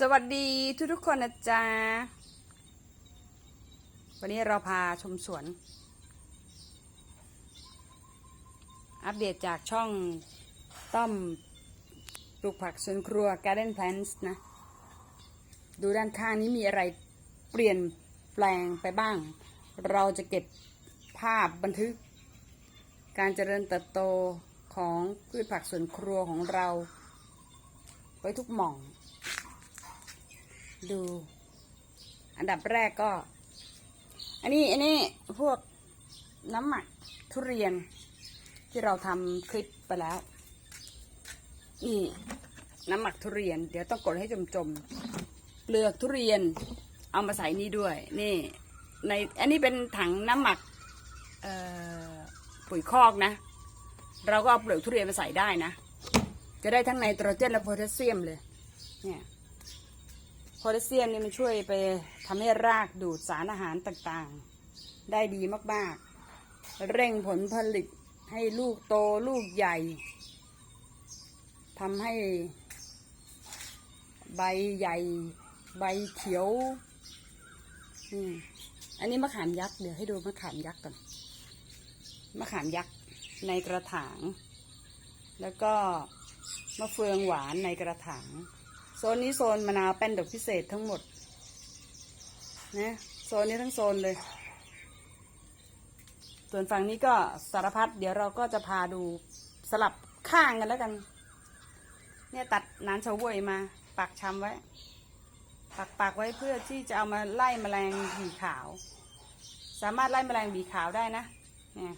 สวัสดีทุกทุกๆคนนะจ๊ะ วันนี้เราพาชมสวน อัปเดตจากช่องต้อมปลูกผักสวนครัว Garden Plants นะ ดูด้านข้างนี้มีอะไรเปลี่ยนแปลงไปบ้าง เราจะเก็บภาพบันทึก การเจริญเติบโตของพืชผักสวนครัวของเรา ไว้ทุกหม่อง ดู อันดับแรกก็ อันนี้อันนี้พวกน้ำหมักทุเรียน ที่เราทำคลิปไปแล้ว นี่น้ำหมักทุเรียน เดี๋ยวต้องกดให้จมๆเปลือกทุเรียน เอามาใส่นี่ด้วย นี่ในอันนี้เป็นถังน้ำหมักปุ๋ยคอกนะ เราก็เอาเปลือกทุเรียนมาใส่ได้นะ จะได้ทั้งไนโตรเจนและโพแทสเซียมเลย เนี่ย พแทสเซียมนี่มันช่วยไปทำให้รากดูดสารอาหารต่างๆ ได้ดีมากๆ เร่งผลผลิตให้ลูกโตลูกใหญ่ทำให้ใบใหญ่ ใบเขียวอืมอันนี้มะขามยักษ์เดี๋ยวให้ดูมะขามยักษ์ก่อนมะขามยักษ์ในกระถาง แล้วก็มะเฟืองหวานในกระถาง นนี้โซนมะนาวแป้นดอกพิเศษทั้งหมดนะโซนนี้ทั้งโซนเลย ส่วนฝั่งนี้ก็สารพัดเดี๋ยวเราก็จะพาดูสลับข้างกันแล้วกัน เนี่ยตัดนานเฉาเวยมาปักชำไว้ ปักปักไว้เพื่อที่จะเอามาไล่แมลงบีขาว สามารถไล่แมลงบีขาวได้นะเนี่ย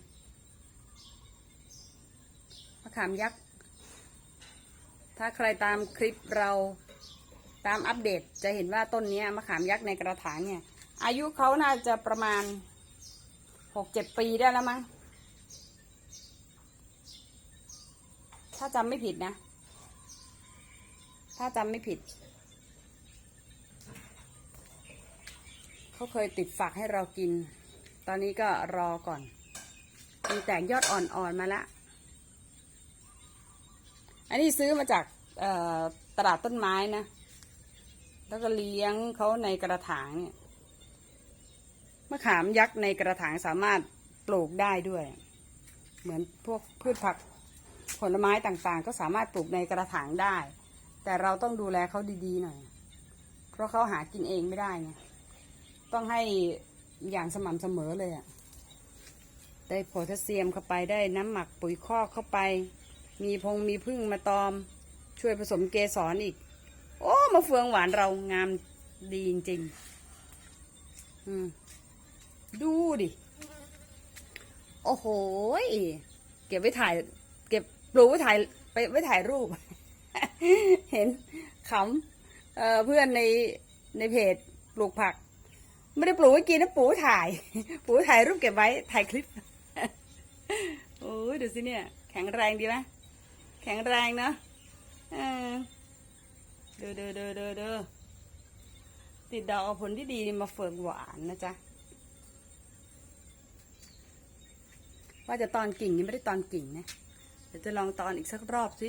มะขามยักษ์ ถ้าใครตามคลิปเรา ตามอัปเดตจะเห็นว่าต้นนี้มะขามยักษ์ในกระถางเนี่ย อายุเขาน่าจะประมาณหกเจ็ดปีได้แล้วมั้ง ถ้าจำไม่ผิดนะ ถ้าจำไม่ผิด เขาเคยติดฝักให้เรากิน ตอนนี้ก็รอก่อน มีแตกยอดอ่อนๆมาละ อันนี้ซื้อมาจากตลาดต้นไม้นะ แล้วก็เลี้ยงเขาในกระถางเนี่ยมะขามยักษ์ในกระถางสามารถปลูกได้ด้วย เหมือนพวกพืชผักผลไม้ต่างๆ ก็สามารถปลูกในกระถางได้ แต่เราต้องดูแลเขาดีๆหน่อย เพราะเขาหากินเองไม่ได้ไงต้องให้อย่างสม่ำเสมอเลยอะได้โพแทสเซียมเข้าไปได้น้ำหมักปุ๋ยคอกเข้าไป มีพงมีพึ่งมาตอม ช่วยผสมเกสรอีก โอ้มาเฟืองหวานเรางามดีจริงๆอืมดูดิ โอ้โหเก็บไว้ถ่าย เก็บปลูกไว้ถ่ายไปไว้ถ่ายรูป เห็นขำเอ่อเพื่อนในในเพจปลูกผัก ไม่ได้ปลูกไว้กินนะปลูกถ่าย ปลูกถ่ายรูปเก็บไว้ถ่ายคลิปโอ้ยดูสิเนี่ย แข็งแรงดีไหมแข็งแรงเนาะ เด้ออดูดูดูดูดูติดดอกเอาผลที่ดีมาเฟืองหวานนะจ๊ะ ว่าจะตอนกิ่งยังไม่ได้ตอนกิ่งนะ เดี๋ยวจะลองตอนอีกสักรอบสิ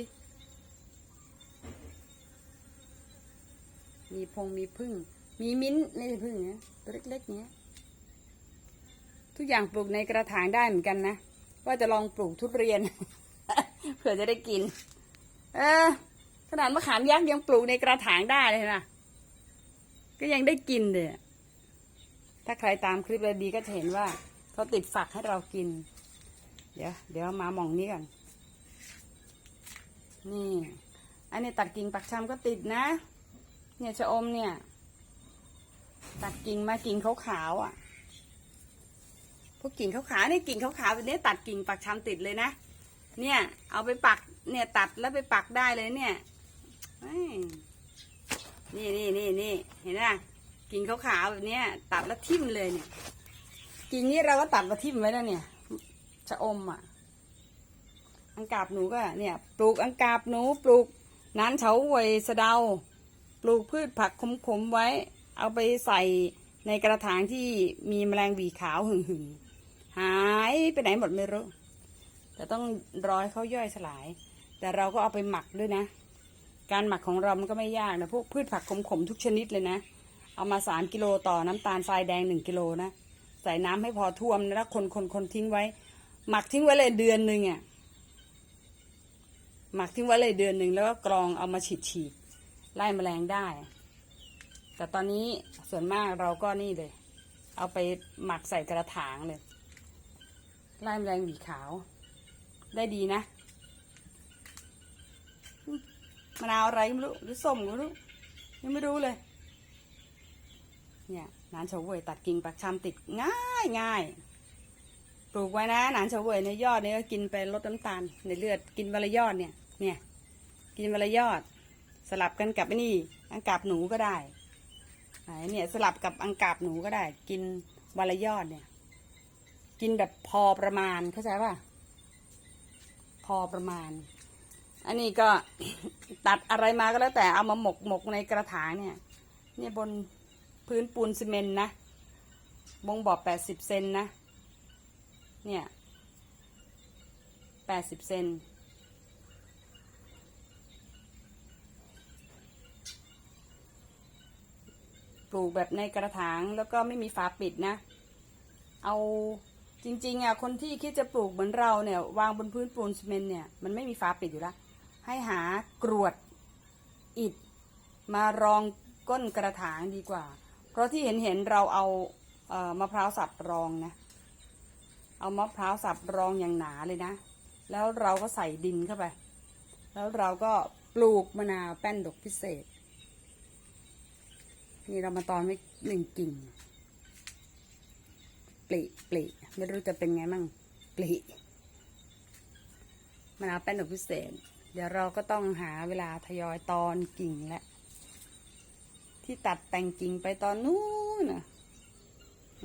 มีพงมีพึ่ง มีมิ้นท์ไม่ใช่พึ่งนะตัวเล็กๆเนี้ย ทุกอย่างปลูกในกระถางได้เหมือนกันนะ ว่าจะลองปลูกทุเรียน เผื่อจะได้กิน เออ ขนาดมะขามยักษ์ยังปลูกในกระถางได้เลยนะก็ยังได้กินเลยถ้าใครตามคลิปเราดีก็จะเห็นว่าเขาติดฝักให้เรากิน เดี๋ยวเดี๋ยวมามองนี้ก่อนนี่อันนี้ตัดกิ่งปักชำก็ติดนะ เนี่ยชะอมเนี่ย ตัดกิ่งมากิ่งขาวๆอะพวกกิ่งขาวๆเนี่ยกิ่งขาวๆแบบนี้ตัดกิ่งปักชำติดเลยนะ เนี่ย เอาไปปักเนี่ยตัดแล้วไปปักได้เลยเนี่ย นี่นี่นี่นี่เห็นไหมกิ่งขาวๆแบบนี้ตัดแล้วทิ่มเลยเนี่ย กิ่งนี้เราก็ตัดมาทิ่มไว้แล้วเนี่ยชะอมอะ อังกาบหนูก็เนี่ย ปลูกอังกาบหนูปลูกนานเฉาวยสะเดา ปลูกพืชผักขมๆไว้ เอาไปใส่ในกระถางที่มีแมลงวีขาวหึ่งๆหายไปไหนหมดไม่รู้แต่ต้องรอให้เขาย่อยสลาย แต่เราก็เอาไปหมักด้วยนะ การหมักของเรามันก็ไม่ยากนะพวกพืชผักขมๆทุกชนิดเลยนะ เอามาสามกิโลต่อน้ำตาลทรายแดงหนึ่งกิโลนะ ใส่น้ำให้พอท่วมนะแล้วคนคนคนทิ้งไว้ หมักทิ้งไว้เลยเดือนหนึ่งอะหมักทิ้งไว้เลยเดือนหนึ่งแล้วก็กรองเอามาฉีดฉีดไล่แมลงได้ แต่ตอนนี้ส่วนมากเราก็นี่เลย เอาไปหมักใส่กระถางเลยไล่แมลงหวีขาว ได้ดีนะอื มะนาวอะไรไม่รู้หรือส้มก็ไม่รู้ยังไม่รู้เลย เนี่ยหนานเฉาเวยตัดกิ่งปักชำติดง่ายง่ายปลูกไว้นะหนานเฉาเวยในยอดนี่ก็กินไปลดน้ำตาลในเลือดกินวันละยอดเนี่ย เนี่ย กินวันละยอด สลับกันกับนี่อังกาบหนูก็ได้ไหนเนี่ยสลับกับอังกาบหนูก็ได้ กินวันละยอดเนี่ย กินแบบพอประมาณเข้าใจป่ะพอประมาณ อันนี้ก็ตัดอะไรมาก็แล้วแต่เอามาหมกหมกในกระถางเนี่ย เนี่ยบนพื้นปูนซีเมนต์นะบงบ่อแปดสิบเซนนะ เนี่ยแปดสิบเซนปลูกแบบในกระถางแล้วก็ไม่มีฝาปิดนะ เอาจริงๆอะคนที่คิดจะปลูกเหมือนเราเนี่ยวางบนพื้นปูนซีเมนต์เนี่ยมันไม่มีฝาปิดอยู่แล้ว ให้หากรวดอิฐมารองก้นกระถางดีกว่า เพราะที่เห็นเห็นเราเอาเอ่อมะพร้าวสับรองนะ เอามะพร้าวสับรองอย่างหนาเลยนะ แล้วเราก็ใส่ดินเข้าไป แล้วเราก็ปลูกมะนาวแป้นดกพิเศษ นี่เรามาตอนไว้หนึ่งกิ่งปลีปลีไม่รู้จะเป็นไงมั่งปลีมะนาวแป้นดอกพิเศษ ดี๋ยวเราก็ต้องหาเวลาทยอยตอนกิ่งและ ที่ตัดแต่งกิ่งไปตอนนู้นน่ะ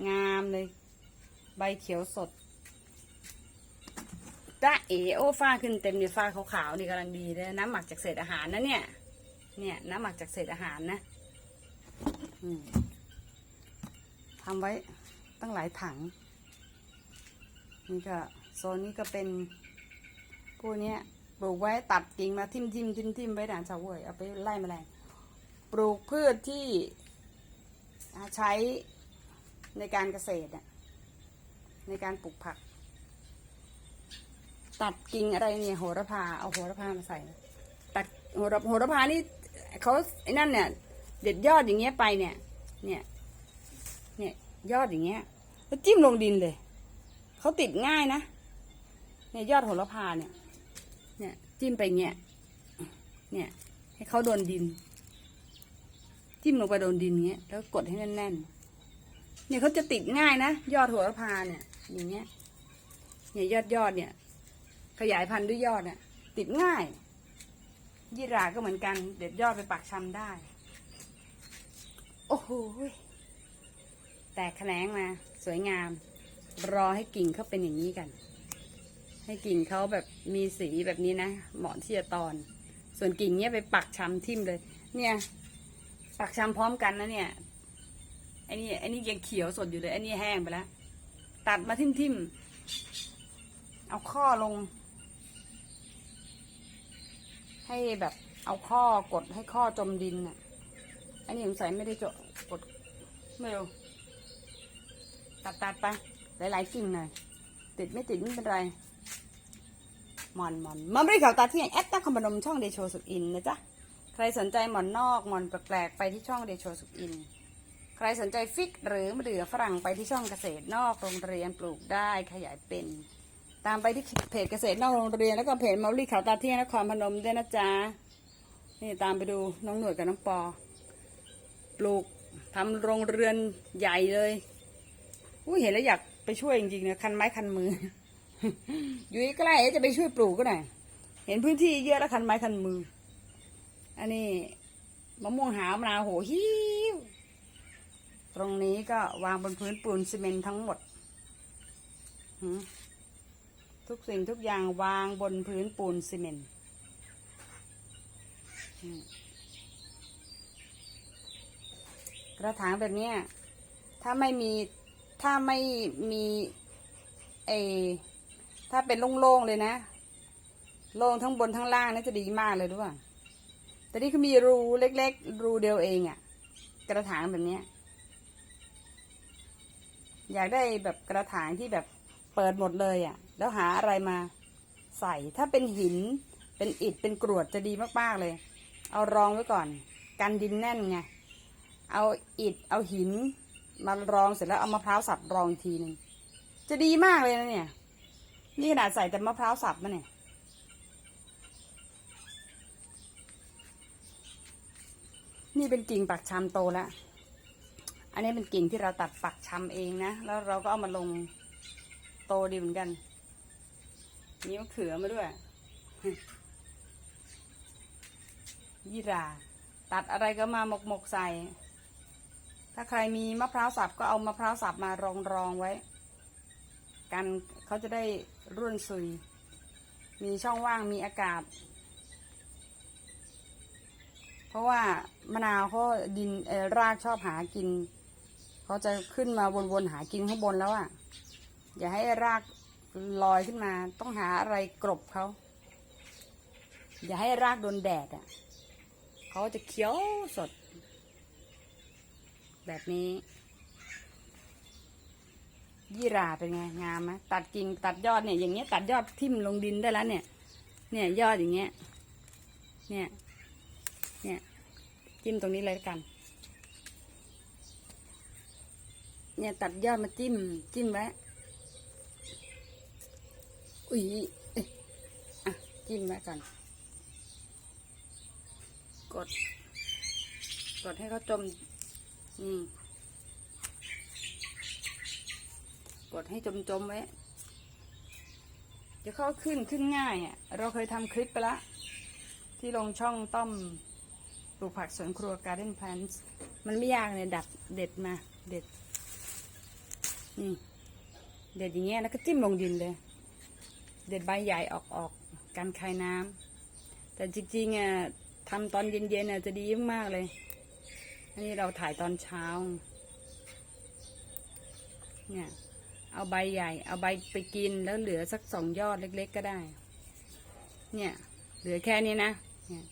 งามเลย ใบเขียวสดจ้าเอโอฟ้าขึ้นเต็มเลยฟ้าขาวๆนี่กำลังดีเลยน้ำหมักจากเศษอาหารนะเนี่ย เนี่ยน้ำหมักจากเศษอาหารนะทำไว้ตั้งหลายถัง นี่ก็โซนนี้ก็เป็นพวกเนี้ย ลูกไว้ตัดกิ่งมาทิ่มทิ่มทิ่มทิ่มไว้ด่านชาวเวยเอาไปไล่แมลงปลูกพืชที่ใช้ในการเกษตรในการปลูกผัก ตัดกิ่งอะไรเนี่ยโหระพาเอาโหระพามาใส่ ตัดโหระโหระพานี่เขาไอ้นั่นเนี่ย เด็ดยอดอย่างเงี้ยไปเนี่ย เนี่ย เนี่ยยอดอย่างเงี้ยแล้วจิ้มลงดินเลยเขาติดง่ายนะเนี่ยยอดโหระพาเนี่ย จิ้มไปเงี้ย เนี่ย ให้เขาโดนดิน จิ้มลงไปโดนดินเงี้ย แล้วกดให้แน่นๆ เนี่ยเขาจะติดง่ายนะ ยอดโหระพาเนี่ย อย่างเงี้ย เนี่ยยอดยอดเนี่ย ขยายพันธุ์ด้วยยอดเนี่ย ติดง่าย ยี่ราก็เหมือนกัน เด็ดยอดไปปักชำได้ โอ้โห แตกแขนงมา สวยงาม รอให้กิ่งเขาเป็นอย่างนี้กัน ให้กิ่งเขาแบบมีสีแบบนี้นะเหมาะที่จะตอน ส่วนกิ่งเนี้ยไปปักชำทิ่มเลย เนี่ยปักชำพร้อมกันนะเนี่ยไอ้นี่ไอ้นี่ยังเขียวสดอยู่เลยไอ้นี่แห้งไปแล้วตัดมาทิ่มทิ่มๆเอาข้อลง ให้แบบ เอาข้อกดให้ข้อจมดินน่ะอันนี้สงสัยไม่ได้จดกดไม่รู้ตัดตัดไป หลาย ๆ กิ่งหน่อยติดไม่ติดไม่เป็นไร หมอนหมอนมาบริข่าวตาเที่ยงแอดตาคอมพนมช่องเดโชสุกอินนะจ๊ะใครสนใจหมอนนอกหมอนแปลกๆไปที่ช่องเดโชสุกอิน ใครสนใจฟิกหรือมะเดื่อฝรั่งไปที่ช่องเกษตรนอกโรงเรียนปลูกได้ขยายเป็น ตามไปที่เพจเกษตรนอกโรงเรียนแล้วก็เพจมารีข่าวตาเที่ยงนครพนมด้วยนะจ๊ะนี่ตามไปดูน้องหน่วยกับน้องปอ ปลูกทำโรงเรือนใหญ่เลยอุ้ยเห็นแล้วอยากไปช่วยจริงๆนะคันไม้คันมือ อยู่ใกล้จะไปช่วยปลูกก็หน่อยเห็นพื้นที่เยอะแล้วคันไม้คันมือ อันนี้มะม่วงหาวมะนาวโหหิวตรงนี้ก็วางบนพื้นปูนซีเมนต์ทั้งหมด ทุกสิ่งทุกอย่างวางบนพื้นปูนซีเมนต์กระถางแบบนี้ถ้าไม่มีถ้าไม่มีเอ ถ้าเป็นโล่งๆเลยนะ โล่งทั้งบนทั้งล่างน่าจะดีมากเลยด้วยแต่นี่คือมีรูเล็ก ๆ รูเดียวเองอะกระถางแบบนี้ อยากได้แบบกระถางที่แบบเปิดหมดเลยอะแล้วหาอะไรมาใส่ ถ้าเป็นหิน เป็นอิฐ เป็นกรวดจะดีมากๆเลย เอารองไว้ก่อน กันดินแน่นไง เอาอิฐ เอาหิน มารองเสร็จแล้วเอามะพร้าวสับรองอีกทีหนึ่งจะดีมากเลยนะเนี่ย นี่ขนาดใส่แต่มะพร้าวสับมาเนี่ย นี่เป็นกิ่งปักชำโตแล้ว อันนี้เป็นกิ่งที่เราตัดปักชำเองนะ แล้วเราก็เอามาลงโตดีเหมือนกันมีมะเขือมาด้วย ยี่รา ตัดอะไรก็มาหมกหมกใส่ ถ้าใครมีมะพร้าวสับก็เอามะพร้าวสับมารองรองไว้ กันเขาจะได้ร่วนซุย มีช่องว่างมีอากาศ เพราะว่ามะนาวเขาดินรากชอบหากินเขาจะขึ้นมาวนๆหากินข้างบนแล้วอะ่ะ อย่าให้รากลอยขึ้นมา ต้องหาอะไรกลบเขาอย่าให้รากโดนแดดอะ่ะเขาจะเขียวสด แบบนี้ ยี่ราเป็นไงงามไหมตัดกิ่งตัดยอดเนี่ยอย่างเงี้ยตัดยอดทิ่มลงดินได้แล้วเนี่ย เนี่ยยอดอย่างเงี้ย เนี่ย เนี่ยจิ้มตรงนี้เลยกัน เนี่ยตัดยอดมาจิ้มจิ้มไว้อุ้ยอะจิ้มไว้ก่อนกด กดให้เขาจม อืม กดให้จมจมๆไว้จะเข้าขึ้นขึ้นง่ายอะเราเคยทำคลิปไปละ ที่ลงช่องต้อมปลูกผักสวนครัว Garden Plants มันไม่ยากเลยดัดเด็ดมา เด็ดนี่เด็ดอย่างเงี้ยแล้วก็จิ้มลงดินเลย เด็ดใบใหญ่ออกออกการคายน้ำแต่จริงๆอะทำตอนเย็นๆอะจะดีมากเลยอันนี้เราถ่ายตอนเช้า เนี่ย เอาใบใหญ่ เอาใบไปกินแล้วเหลือสักสองยอดเล็ก ๆ ก็ได้ เนี่ย เหลือแค่นี้นะเนี่ย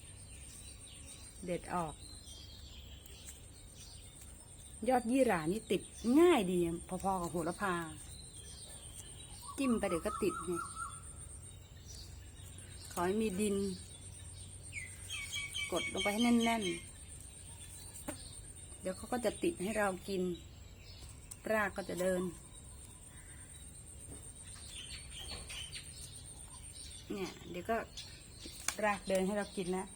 เด็ดออก ยอดยี่หร่านี่ติดง่ายดี พอๆกับโหระพา จิ้มไปเดี๋ยวก็ติดไงขอให้มีดิน กดลงไปให้แน่น ๆ เดี๋ยวเขาก็จะติดให้เรากิน รากก็จะเดิน เนี่ย เดี๋ยวก็รากเดินให้เรากินแล้ว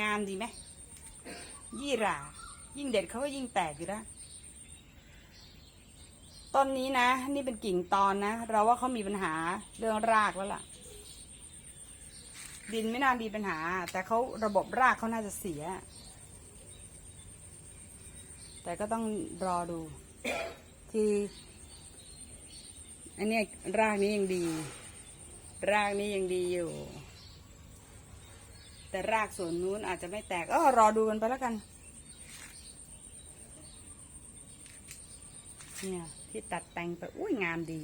งามดีไหมยี่หรายิ่งเด็ดเขาก็ยิ่งแตกอยู่แล้วต้นนี้นะ นี่เป็นกิ่งตอนนะ เราว่าเขามีปัญหาเรื่องรากแล้วล่ะ ดินไม่น่ามีปัญหา แต่เขาระบบรากเขาน่าจะเสีย แต่ก็ต้องรอดู คืออันนี้รากนี้ยังดี รากนี้ยังดีอยู่ แต่รากส่วนนู้นอาจจะไม่แตกเออรอดูกันไปแล้วกัน เนี่ย ที่ตัดแต่งไปอุ้ยงามดี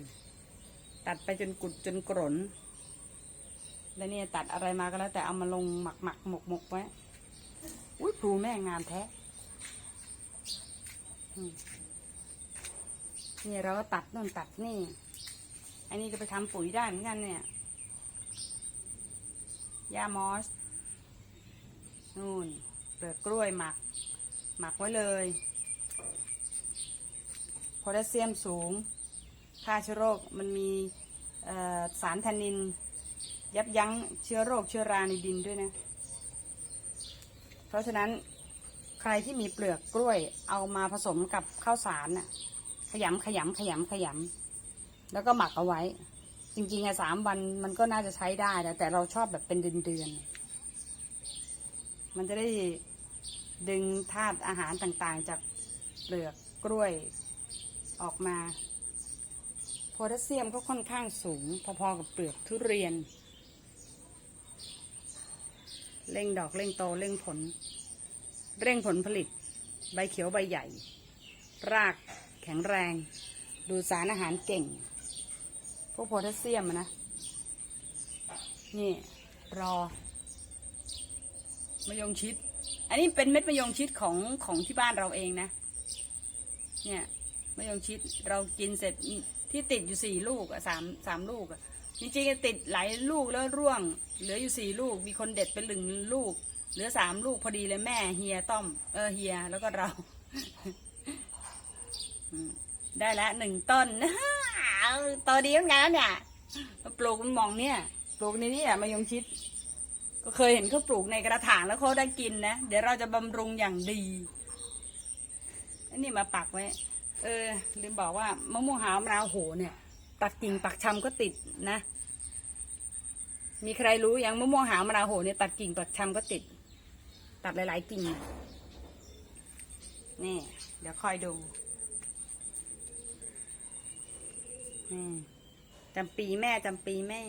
ตัดไปจนกุดจนกรนแล้วเนี่ยตัดอะไรมาก็แล้ว แต่เอามาลงหมักหมักหมกหมกไว้อุ้ยพลูแม่งามแท้นี่เราก็ตัดนู่นตัดนี่ อันนี้ก็ไปทำปุ๋ยได้เหมือนกันเนี่ย หญ้ามอสนู่นเปลือกกล้วยหมัก หมักไว้เลยโพแทสเซียมสูงฆ่าเชื้อโรคมันมีสารแทนนิน ยับยั้งเชื้อโรคเชื้อราในดินด้วยนะ เพราะฉะนั้นใครที่มีเปลือกกล้วยเอามาผสมกับข้าวสารน่ะขยำขยำขยำขยำแล้วก็หมักเอาไว้ จริงๆอะสามวันมันก็น่าจะใช้ได้นะแต่เราชอบแบบเป็นเดือนๆมันจะได้ดึงธาตุอาหารต่างๆ จากเปลือกกล้วยออกมาโพแทสเซียมก็ค่อนข้างสูง พอๆกับเปลือกทุเรียน เร่งดอกเร่งโตเร่งผล เร่งผลผลิต ใบเขียวใบใหญ่ รากแข็งแรง ดูสารอาหารเก่ง วกโพแทสเซียมอะนะ นี่รอมะยงชิด อันนี้เป็นเม็ดมะยงชิดของของที่บ้านเราเองนะ เนี่ยมะยงชิดเรากินเสร็จที่ติดอยู่สี่ลูกอะสามสามลูกอะจริงๆติดหลายลูกแล้วร่วง เหลืออยู่สี่ลูก มีคนเด็ดไปหนึ่งลูก เหลือสามลูกพอดีเลยแม่เฮียต้อมเออเฮียแล้วก็เราอืม ได้แล้วหนึ่งต้นตัวดีเหมือนกันแล้วเนี่ยปลูกมันมองเนี่ย ปลูกในนี้อะมะยงชิด ก็เคยเห็นเขาปลูกในกระถางแล้วเขาได้กินนะ เดี๋ยวเราจะบำรุงอย่างดีอันนี้มาปักไว้ เออลืมบอกว่ามะม่วงหาวมะนาวโหเนี่ยตัดกิ่งปักชำก็ติดนะ มีใครรู้ยังมะม่วงหาวมะนาวโหเนี่ยตัดกิ่งปักชำก็ติด ตัดหลาย ๆ กิ่งนี่เดี๋ยวคอยดูนี่ จำปีแม่จำปีแม่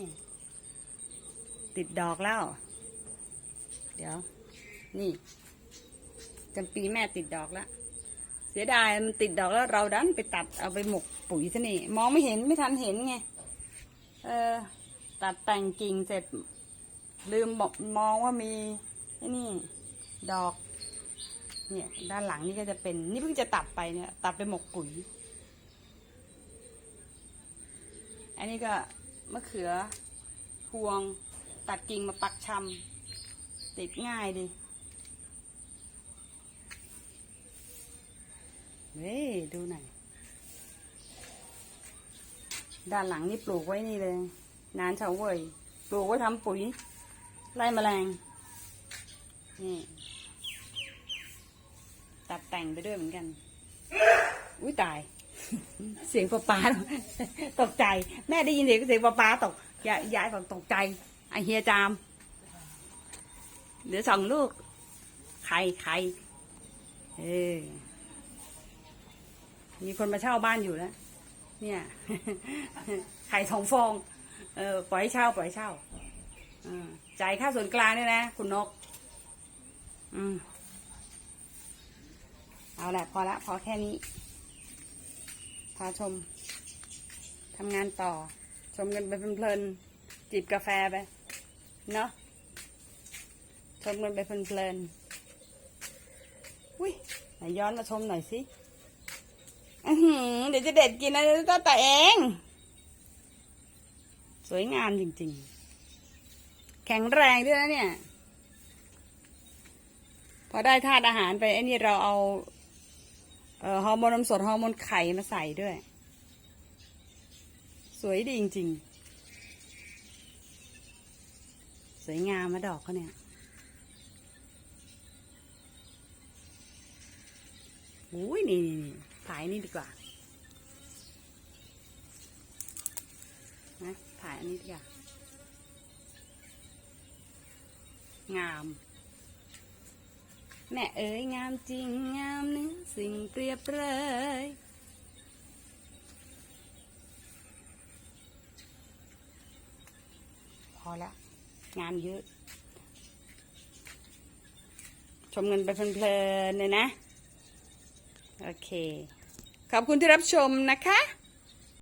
ติดดอกแล้ว เดี๋ยว นี่จำปีแม่ติดดอกแล้วเสียดายมันติดดอกแล้วเราดันไปตัดเอาไปหมกปุ๋ยซะนี่มองไม่เห็นไม่ทันเห็นไงเออ ตัดแต่งกิ่งเสร็จ ลืมบอกมองว่ามีไอ้นี่ ดอก เนี่ย ด้านหลังนี่ก็จะเป็น นี่เพิ่งจะตัดไปเนี่ย ตัดไปหมกปุ๋ย อันนี้ก็มะเขือพวงตัดกิ่งมาปักชำติดง่ายดีเฮ้ยดูหน่อยด้านหลังนี่ปลูกไว้นี่เลย นานเฉาเว่ยปลูกไว้ทำปุ๋ย ไล่แมลง นี่ ตัดแต่งไปด้วยเหมือนกัน อุ้ยตาย เสียงปลาปลาตกใจ แม่ได้ยินเสียงเสียงปลาปลาตกยายยายบอกตกใจไอเฮียจามเหลือสองลูกไข่ไข่เออมีคนมาเช่าบ้านอยู่แล้วเนี่ยไข่สองฟอง เออปล่อยเช่า ปล่อยเช่าจ่ายค่าส่วนกลางด้วยนะ คุณนก อืมเอาแหละพอละ พอแค่นี้าชมทำงานต่อ ชมกันไปเพลินๆจิบกาแฟไป เนาะชมกันไปเพลินๆอุ้ยไหนย้อนมาชมหน่อยสิเดี๋ยวจะเด็ดกินนะตัวแต่เอง สวยงามจริงๆ แข็งแรงด้วยนะเนี่ย พอได้ธาตุอาหารไปไอ้นี่เราเอา ฮอร์โมนนมสดฮอร์โมนไข่มาใส่ด้วย สวยดีจริง ๆ สวยงามมาดอกเขาเนี่ยอุ้ยนี่นี่นี่ถ่ายนี่ดีกว่านะถ่ายอันนี้ดีกว่า งาม แม่เอ๋ยงามจริงงามเนื้อสิ่งเปรียบเลยพอและงานเยอะ ชมเงินไปเพลินๆเลยนะ โอเค ขอบคุณที่รับชมนะคะ